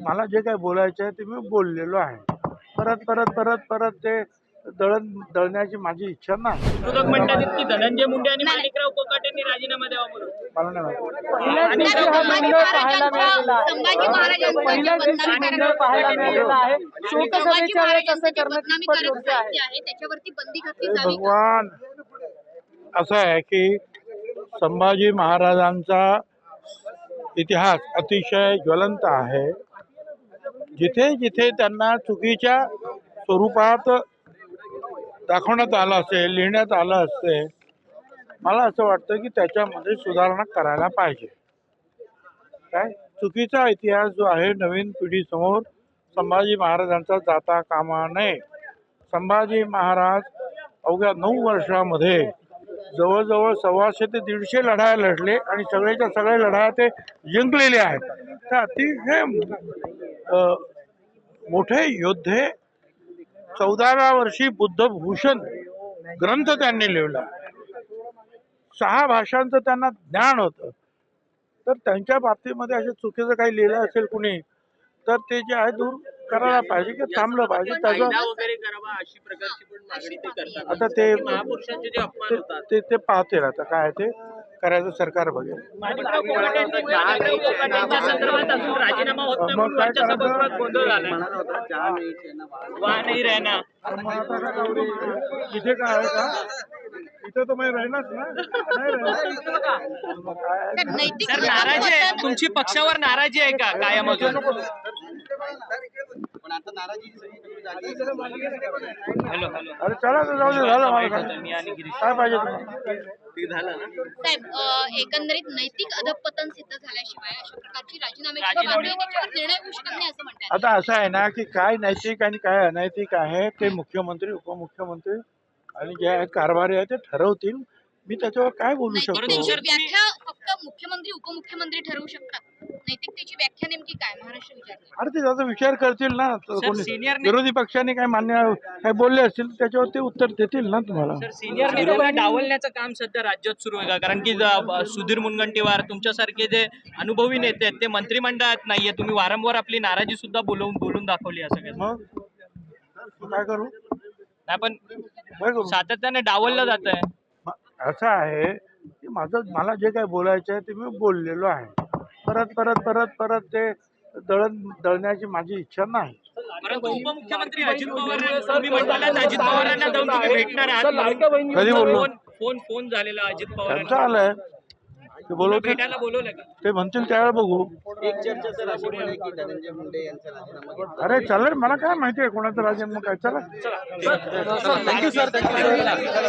मला जे काही बोलायचं आहे ते मी बोललेलो आहे. परत परत परत परत ते दळण दळण्याची माझी इच्छा नाही. विरोधक म्हणतात की धनंजय मुंडे आणि माणिकराव कोकाटेंनी राजीनामा द्यावा म्हणून. मला नाही माहिती. संभाजी महाराजांचा संभाजी महाराजांचा जे बदनामी पाहायला मिळालेलं आहे. संभाजी शोकसभेच्या वेळेस महाराजांचं असे जे करणं बदनामी कितपत करत योग्य आहे साहित्य आहे. त्याच्यावरती बंदी घातली हे जावी का? भगवान असं आहे की संभाजी महाराजांचा इतिहास अतिशय ज्वलंत आहे. जिथे जिथे त्यांना चुकीच्या स्वरूपात दाखवण्यात आलं असेल लिहिण्यात आलं असते मला असं वाटतं की त्याच्यामध्ये सुधारणा करायला पाहिजे. काय? चुकीचा इतिहास जो आहे नवीन पिढीसमोर संभाजी महाराजांचा जाता कामा नये. संभाजी महाराज अवघ्या नऊ वर्षामध्ये जवळजवळ सव्वाशे ते दीडशे लढाया लढले आणि सगळ्याच्या सगळ्या लढाया ते जिंकलेले आहेत. तर अतिशय मोठे योद्धे चौदाव्या वर्षी बुद्धभूषण ग्रंथ त्यांनी लिहिला. सहा भाषांचं त्यांना ज्ञान होतं. तर त्यांच्या बाबतीमध्ये असे चुकीचं काही लिहिलं असेल कुणी तर ते जे आहे दूर करायला पाहिजे की थांबलं पाहिजे. त्याचं आता ते ते- होतात. ते ते पाहतील आता काय ते. करायचं सरकार बघेल. मग काय करायचं? आता? इथे काय आहे का? इथे तर मी राहिलाच ना. नाही राहिला. मग काय नैतिक नाराजी आहे. तुमची पक्षावर नाराजी आहे का? कायम अजून. हॅलो हॅलो अरे चला तर जाऊ दे झालं मला काय. मी आणि गिरीश काय पाहिजे तुम्हाला? ते झालं ना साहेब एकंदरीत नैतिक अधपतन सिद्ध झाल्याशिवाय अशा प्रकारची राजीनाम्याची राजीनामे- मागणी त्याच्यावर निर्णय होऊ शकत नाही असं म्हणतात आता असं आहे ना की काय नैतिक आणि काय अनैतिक आहे ते मुख्यमंत्री उपमुख्यमंत्री आणि जे कारभारी आहे ते ठरवतील. मी त्याच्यावर काय बोलू शकतो? व्याख्या फक्त मुख्यमंत्री उपमुख्यमंत्री ठरवू शकतात नैतिकतेची व्याख्या नेमकी काय महाराष्ट्र विचार अरे ते त्याचा विचार करतील ना तर सर, कोणी senior ने- विरोधी पक्षांनी काय मान्य काय बोलले असतील त्याच्यावर ते उत्तर देतील ना तुम्हाला. सर सिनियर डावलण्याचं काम सध्या राज्यात सुरू आहे का? कारण की ज- सुधीर मुनगंटीवार तुमच्यासारखे जे अनुभवी नेते आहेत ते मंत्रिमंडळात नाहीये. तुम्ही वारंवार आपली नाराजी सुद्धा बोलवून बोलून दाखवली असं काय मग? काय करू? आपण काय करू? सातत्याने डावललं जात आहे म- असं आहे की माझं मला जे काही बोलायचं आहे ते मी बोललेलो आहे. परत परत परत परत ते दळण दळण्याची माझी इच्छा नाही. उपमुख्यमंत्री अजित पवार अजित पवारांना जाऊन तुम्ही भेटणार आहात कधी बोललो? फोन फोन फोन झालेला अजित त्यांचं पवारांना आलंय. ते बोलवतील. भेटायला बोलवलं का? ते म्हणतील त्यावेळेला बघू. एक चर्चा सर अशी पण आहे की धनंजय मुंडे यांचा राजीनामा घेतला. अरे चालेल. मला काय माहिती आहे कोणाचा राजीनामा काय? चला. Thank you sir thank you